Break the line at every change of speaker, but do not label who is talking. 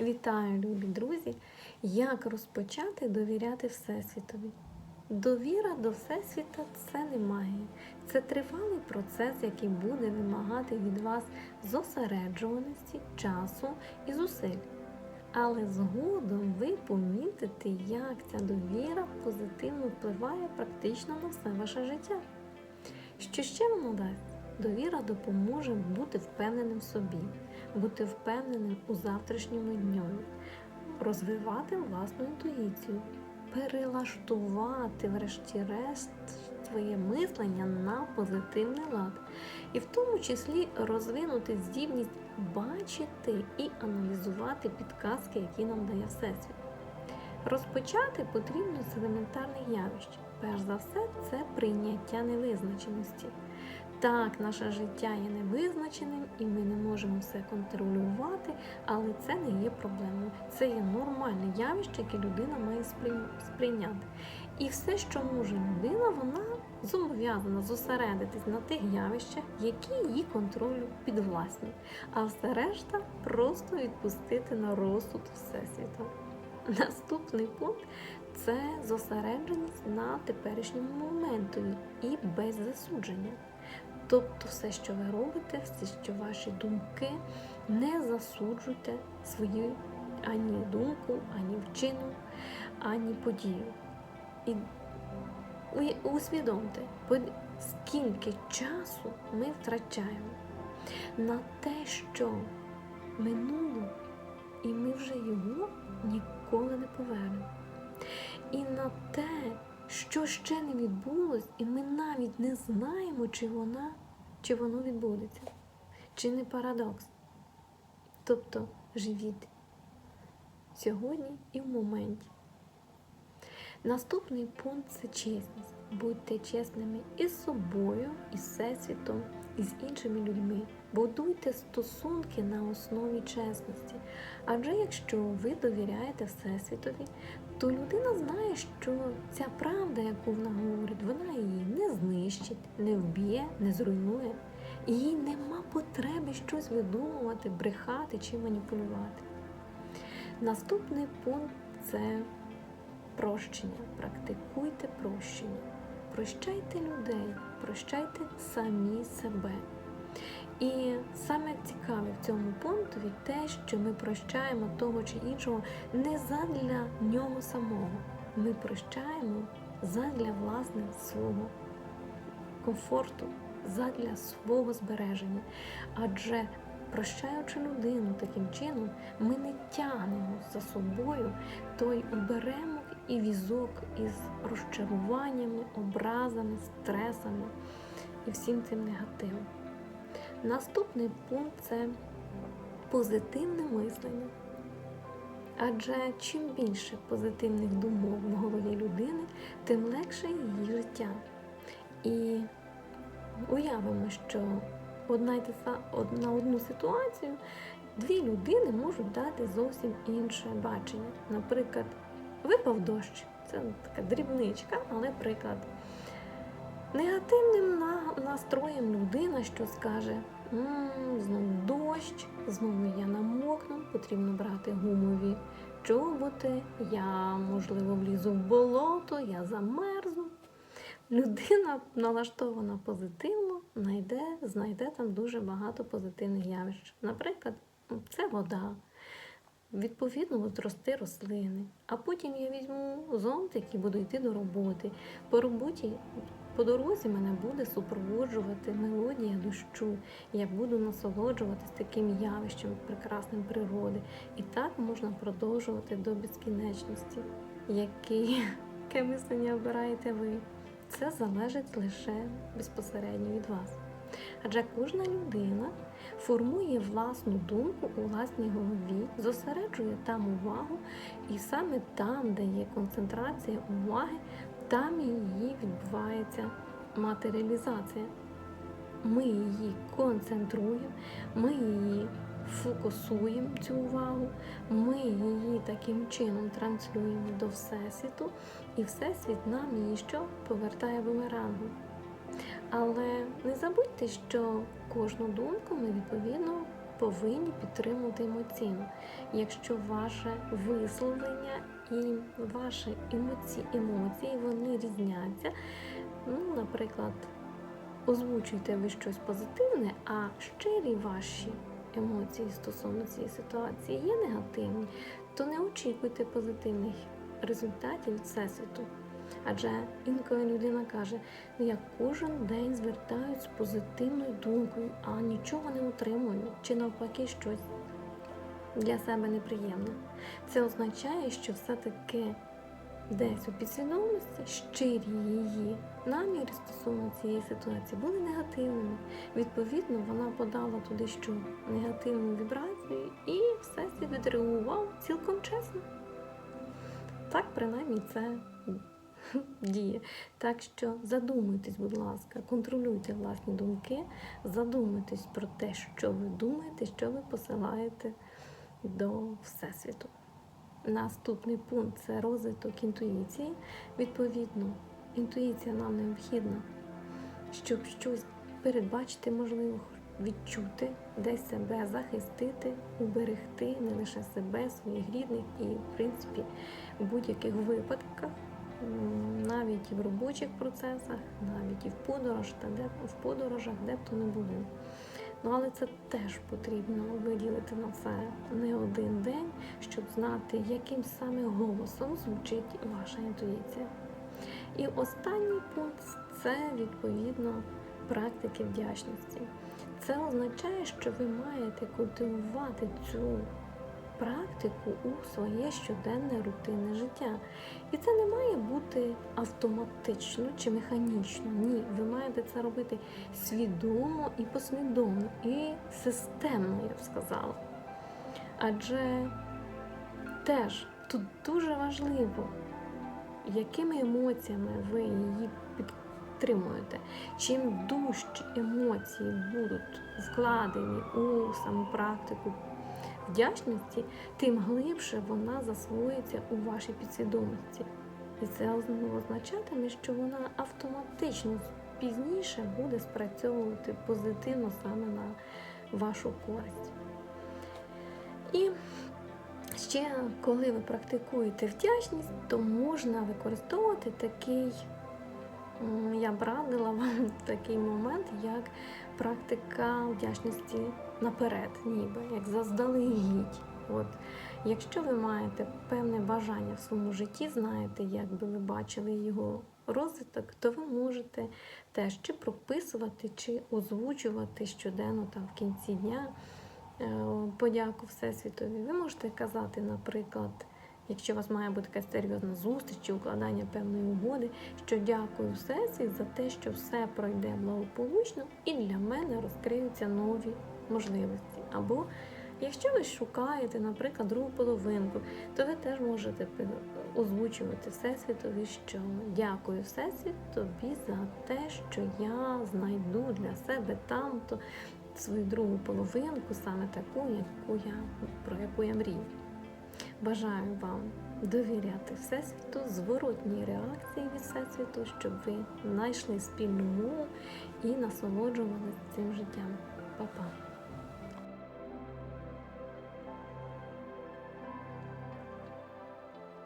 Вітаю, любі друзі! Як розпочати довіряти Всесвітові? Довіра до Всесвіта це не магія. Це тривалий процес, який буде вимагати від вас зосереджуваності, часу і зусиль. Але згодом ви помітите, як ця довіра позитивно впливає практично на все ваше життя. Що ще воно дасть? Довіра допоможе бути впевненим в собі, бути впевненим у завтрашньому дню, розвивати власну інтуїцію, перелаштувати, врешті-решт, своє мислення на позитивний лад, і в тому числі розвинути здібність бачити і аналізувати підказки, які нам дає Всесвіт. Розпочати потрібно з елементарних явищ. Перш за все, це прийняття невизначеності. Так, наше життя є невизначеним і ми не можемо все контролювати, але це не є проблемою. Це є нормальне явище, яке людина має сприйняти. І все, що може людина, вона зобов'язана зосередитись на тих явищах, які її контролю підвласні, а все решта просто відпустити на розсуд Всесвіту. Наступний пункт це зосередженість на теперішньому моментові і без засудження. Тобто, все, що ви робите, все, що ваші думки, не засуджуйте свою ані думку, ані вчинок, ані подію. І усвідомте, скільки часу ми втрачаємо на те, що минуло, і ми вже його ніколи не повернемо. І на те, що ще не відбулось, і ми навіть не знаємо, чи вона, чи воно відбудеться, чи не парадокс. Тобто живіть сьогодні і в моменті. Наступний пункт це чесність. Будьте чесними із собою, із всесвітом, і з іншими людьми. Будуйте стосунки на основі чесності. Адже якщо ви довіряєте Всесвітові, то людина знає, що ця правда, яку вона говорить, вона її не знищить, не вб'є, не зруйнує. Їй нема потреби щось видумувати, брехати чи маніпулювати. Наступний пункт це прощення. Практикуйте прощення. Прощайте людей, прощайте самі себе. І саме цікаве в цьому пунктові те, що ми прощаємо того чи іншого не задля нього самого. Ми прощаємо задля власне свого комфорту, задля свого збереження. Адже прощаючи людину таким чином, ми не тягнемо за собою той оберемок і візок із розчаруваннями, образами, стресами і всім цим негативом. Наступний пункт це позитивне мислення. Адже чим більше позитивних думок в голові людини, тим легше її життя. І уявимо, що одна на одну ситуацію дві людини можуть дати зовсім інше бачення. Наприклад, випав дощ, це така дрібничка, але приклад. Негативним настроєм людина, що скаже, знову дощ, знову я намокну, потрібно брати гумові чоботи, я, можливо, влізу в болото, я замерзну. Людина налаштована позитивно, знайде, знайде там дуже багато позитивних явищ. Наприклад, це вода. Відповідно, будуть рости рослини. А потім я візьму зонтик і буду йти до роботи. По роботі, по дорозі мене буде супроводжувати мелодія дощу. Я буду насолоджуватися таким явищем, прекрасним природи. І так можна продовжувати до безкінечності, яке мислення обираєте ви. Це залежить лише безпосередньо від вас. Адже кожна людина формує власну думку у власній голові, зосереджує там увагу, і саме там, де є концентрація уваги, там її відбувається матеріалізація. Ми її концентруємо, ми її фокусуємо цю увагу, ми її таким чином транслюємо до Всесвіту, і Всесвіт нам її що повертає бумерангом. Але не забудьте, що кожну думку ми відповідно повинні підтримувати емоційно. Якщо ваше висловлення і ваші емоції, емоції вони різняться, ну, наприклад, озвучуєте ви щось позитивне, а щирі ваші емоції стосовно цієї ситуації є негативні, то не очікуйте позитивних результатів всесвіту. Адже інколи людина каже, ну я кожен день звертаюсь з позитивною думкою, а нічого не отримую, чи навпаки щось для себе неприємне. Це означає, що все-таки десь у підсвідомості щирі її наміри стосовно цієї ситуації були негативними. Відповідно, вона подала туди що негативну вібрацію, і всесвіт відреагував цілком чесно. Так, принаймні, це діє. Так що задумуйтесь, будь ласка, контролюйте власні думки, задумуйтесь про те, що ви думаєте, що ви посилаєте до Всесвіту. Наступний пункт це розвиток інтуїції. Відповідно, інтуїція нам необхідна, щоб щось передбачити, можливо, відчути, десь себе захистити, уберегти не лише себе, своїх рідних і, в принципі, в будь-яких випадках, навіть і в робочих процесах, навіть і в подорож, та де в подорожах, де б то не було. Ну, але це теж потрібно виділити на це не один день, щоб знати, яким саме голосом звучить ваша інтуїція. І останній пункт це відповідно практики вдячності. Це означає, що ви маєте культивувати цю практику у своє щоденне рутинне життя. І це не має бути автоматично чи механічно. Ні, ви маєте це робити свідомо і послідовно, і системно, я б сказала. Адже теж тут дуже важливо, якими емоціями ви її підтримуєте. Чим дужчі емоції будуть вкладені у саму практику вдячності, тим глибше вона засвоїться у вашій підсвідомості. І це означатиме, що вона автоматично пізніше буде спрацьовувати позитивно саме на вашу користь. І ще коли ви практикуєте вдячність, то можна використовувати такий, я б радила вам такий момент, як практика вдячності наперед, ніби як заздалегідь. От, якщо ви маєте певне бажання в своєму житті, знаєте, як би ви бачили його розвиток, то ви можете теж чи прописувати, чи озвучувати щоденно там в кінці дня е, подяку Всесвітові. Ви можете казати, наприклад, якщо у вас має бути якась серйозна зустріч чи укладання певної угоди, що дякую Всесвіт за те, що все пройде благополучно, і для мене розкриються нові можливості. Або якщо ви шукаєте, наприклад, другу половинку, то ви теж можете озвучувати Всесвітові, що дякую Всесвіт тобі за те, що я знайду для себе там-то свою другу половинку, саме таку, яку я, про яку я мрію. Бажаю вам довіряти Всесвіту, зворотній реакції від Всесвіту, щоб ви знайшли спільну мову і насолоджувалися цим життям. Па-па!